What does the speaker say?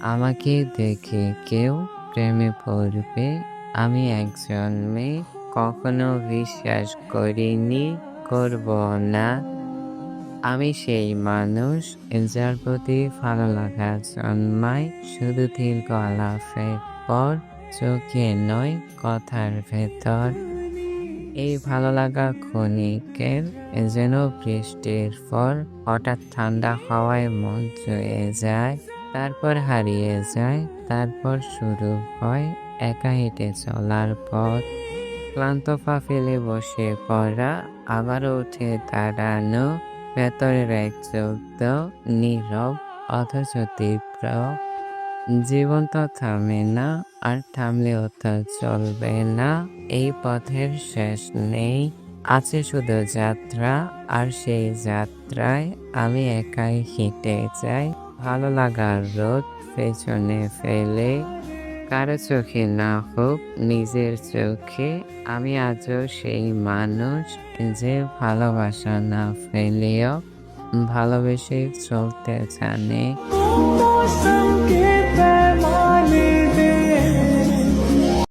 আমাকে দেখে কেউ প্রেমে পড়বে? আমি একজন মেয়ে, কখনো বিশ্বাস করিনি, করব না। আমি সেই মানুষ, যার প্রতি ভালো লাগা জন্মায় শুধু দীর্ঘ আলাপের পর, চোখে নয়, কথার ভেতর। এই ভালো লাগা ক্ষণিকের যেন বৃষ্টির পর হঠাৎ ঠান্ডা হাওয়ায় মন ছুঁয়ে যায়, তারপর হারিয়ে যায়, তারপর শুরু হয় একা হেঁটে চলার পথ। ক্লান্ত পা ফেলে বসে পড়া আবার উঠে দাঁড়ানো, ভেতরের এক চোদ্দ নীরব, অথচ তীব্র। জীবন তো থামে না, আর থামলেও তো চলবে না। এই পথের শেষ নেই। আছে শুধু যাত্রা, আর সেই যাত্রায় আমি একাই হেঁটে যাই। ভালো লাগার রোদ পেছনে ফেলে, কারও চোখে না হোক নিজের চোখে। আমি আজও সেই মানুষ যে ভালোবাসা না ফেলেও ভালোবেসে চলতে জানে।